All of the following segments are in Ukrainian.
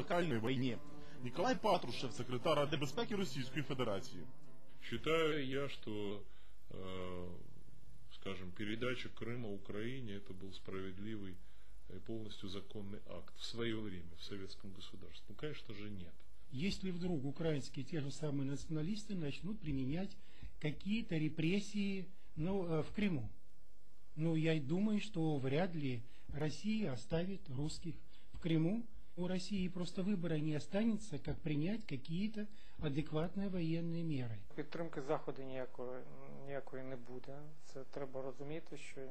локальной войне. Николай Патрушев, секретар Ради безпеки Російської Федерації. Считаю я, что, э, скажем, передача Крыма Украине это был справедливый и полностью законный акт в свое время в советском государстве. Ну, конечно же, нет. Если вдруг украинские те же самые националисты начнут применять какие-то репрессии ну, э, в Крыму. Ну, я и думаю, что вряд ли Россия оставит русских в Крыму. У России просто выбора не останется, как принять какие-то адекватные военные меры. Підтримки заходу ніякої, ніякої не буде. Це треба розуміти, що е,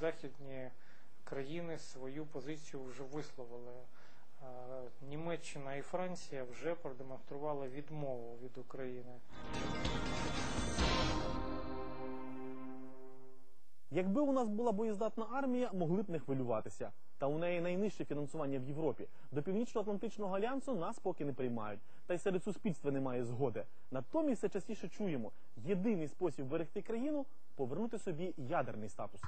західні країни свою позицію вже висловили. Е, Німеччина і Франція вже продемонстрували відмову від України. Якби у нас була боєздатна армія, могли б не хвилюватися. Та у неї найнижче фінансування в Європі. До Північно-Атлантичного альянсу нас поки не приймають. Та й серед суспільства немає згоди. Натомість все частіше чуємо: єдиний спосіб берегти країну повернути собі ядерний статус.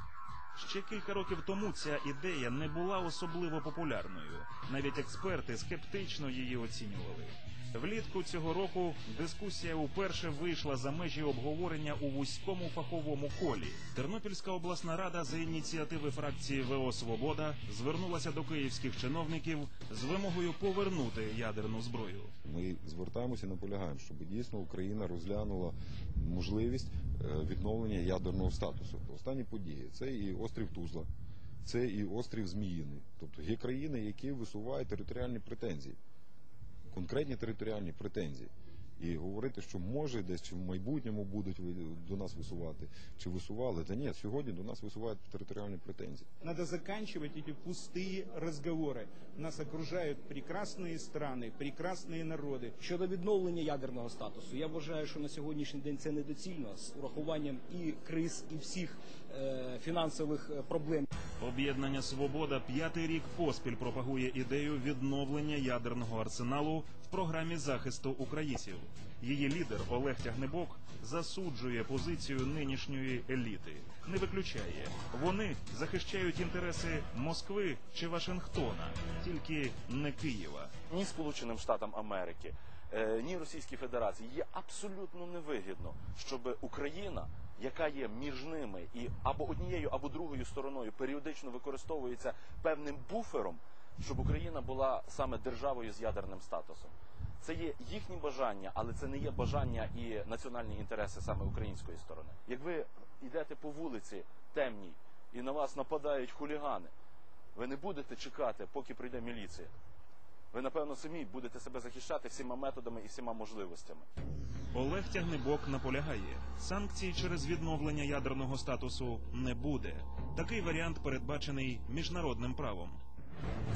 Ще кілька років тому ця ідея не була особливо популярною. Навіть експерти скептично її оцінювали. Влітку цього року дискусія уперше вийшла за межі обговорення у вузькому фаховому колі. Тернопільська обласна рада за ініціативи фракції ВО Свобода звернулася до київських чиновників з вимогою повернути ядерну зброю. Ми звертаємося і наполягаємо, щоб дійсно Україна розглянула можливість е, відновлення ядерного статусу. Останні події це і острів Тузла, це і острів Зміїний. Тобто є країни, які висувають територіальні претензії, конкретні територіальні претензії. І говорити, що може десь чи в майбутньому будуть ви- до нас висувати, чи висували. Та ні, сьогодні до нас висувають територіальні претензії. Надо заканчивать эти пустые разговоры. Нас окружают прекрасные страны, прекрасные народы. Щодо відновлення ядерного статусу, я вважаю, що на сьогоднішній день це недоцільно з урахуванням і криз, і всіх е, фінансових е, проблем. Об'єднання Свобода п'ятий рік поспіль пропагує ідею відновлення ядерного арсеналу в програмі захисту українців. Її лідер Олег Тягнебок засуджує позицію нинішньої еліти. Не виключає, вони захищають інтереси Москви чи Вашингтона, тільки не Києва. ні Сполученим Штатам Америки, е, ні Російській Федерації є абсолютно невигідно, щоб Україна, яка є між ними і або однією, або другою стороною періодично використовується певним буфером, щоб Україна була саме державою з ядерним статусом. Це є їхні бажання, але це не є бажання і національні інтереси саме української сторони. Як ви йдете по вулиці темній і на вас нападають хулігани, ви не будете чекати, поки прийде міліція. Ви, напевно, самі будете себе захищати всіма методами і всіма можливостями. Олег Тягнебок наполягає, санкцій через відновлення ядерного статусу не буде. Такий варіант передбачений міжнародним правом.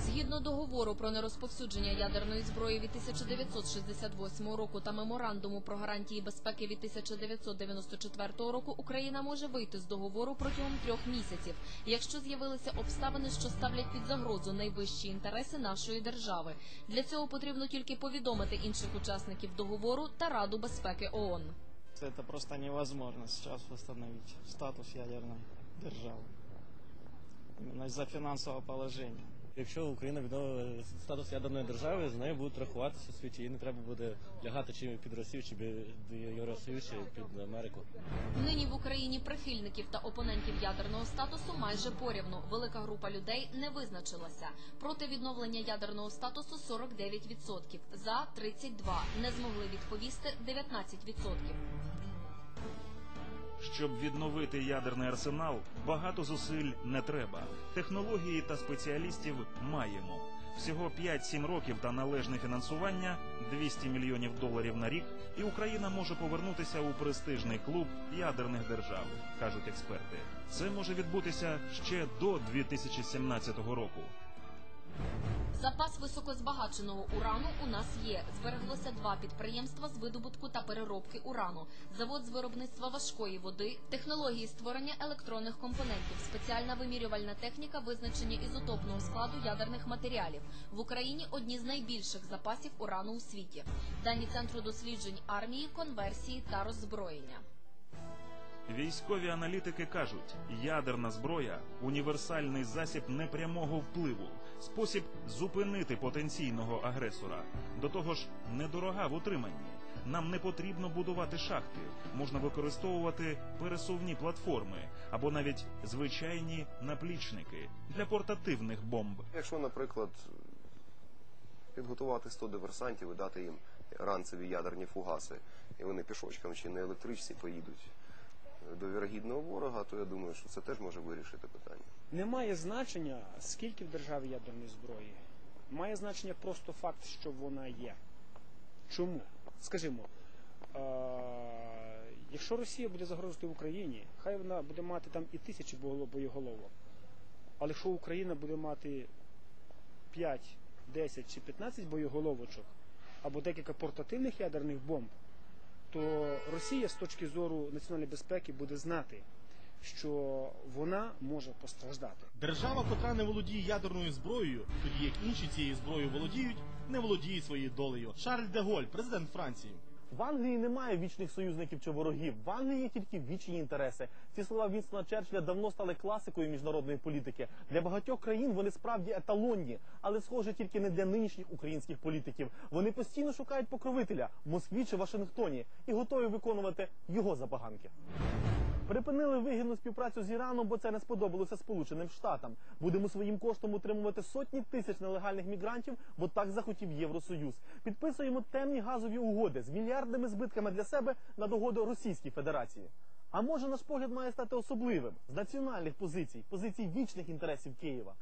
Згідно договору про нерозповсюдження ядерної зброї від 1968 року та меморандуму про гарантії безпеки від 1994 року, Україна може вийти з договору протягом трьох місяців, якщо з'явилися обставини, що ставлять під загрозу найвищі інтереси нашої держави. Для цього потрібно тільки повідомити інших учасників договору та Раду безпеки ООН. Это просто невозможно сейчас восстановить статус ядерной державы. Именно из-за финансового положения. Якщо Україна відновила статус ядерної держави, з нею будуть рахуватися у світі, і не треба буде лягати чи під Росію, чи під Євросоюз, чи під Америку. Нині в Україні прихильників та опонентів ядерного статусу майже порівну. Велика група людей не визначилася. Проти відновлення ядерного статусу 49%, за 32%, не змогли відповісти 19%. Щоб відновити ядерний арсенал, багато зусиль не треба. Технології та спеціалістів маємо. Всього 5-7 років та належне фінансування 200 мільйонів доларів на рік, і Україна може повернутися у престижний клуб ядерних держав, кажуть експерти. Це може відбутися ще до 2017 року. Запас високозбагаченого урану у нас є. Збереглося два підприємства з видобутку та переробки урану, завод з виробництва важкої води, технології створення електронних компонентів, спеціальна вимірювальна техніка визначення ізотопного складу ядерних матеріалів. В Україні одні з найбільших запасів урану у світі. Дані центру досліджень армії, конверсії та роззброєння. Військові аналітики кажуть, ядерна зброя універсальний засіб непрямого впливу. Спосіб зупинити потенційного агресора. До того ж, недорога в утриманні. Нам не потрібно будувати шахти, можна використовувати пересувні платформи або навіть звичайні наплічники для портативних бомб. Якщо, наприклад, підготувати 100 диверсантів і дати їм ранцеві ядерні фугаси, і вони пішочком чи на електричці поїдуть до вірогідного ворога, то я думаю, що це теж може вирішити питання. Немає значення, скільки в державі ядерної зброї. Має значення просто факт, що вона є. Чому? Скажімо, е- якщо Росія буде загрожувати Україні, хай вона буде мати там і тисячі боєголовок. Але якщо Україна буде мати 5, 10 чи 15 боєголовочок або декілька портативних ядерних бомб, то Росія з точки зору національної безпеки буде знати, що вона може постраждати. Держава, котра не володіє ядерною зброєю, тоді як інші цією зброєю володіють, не володіє своєю долею. Шарль де Голь, президент Франції. В Англії немає вічних союзників чи ворогів. В Англії є тільки вічні інтереси. Ці слова Вінстона Черчилля давно стали класикою міжнародної політики. Для багатьох країн вони справді еталонні, але схоже тільки не для нинішніх українських політиків. Вони постійно шукають покровителя в Москві чи Вашингтоні і готові виконувати його забаганки. Припинили вигідну співпрацю з Іраном, бо це не сподобалося Сполученим Штатам. Будемо своїм коштом утримувати сотні тисяч нелегальних мігрантів, бо так захотів Євросоюз. Підписуємо темні газові угоди з мільярдними збитками для себе на догоду Російській Федерації. А може наш погляд має стати особливим з національних позицій, позицій вічних інтересів Києва.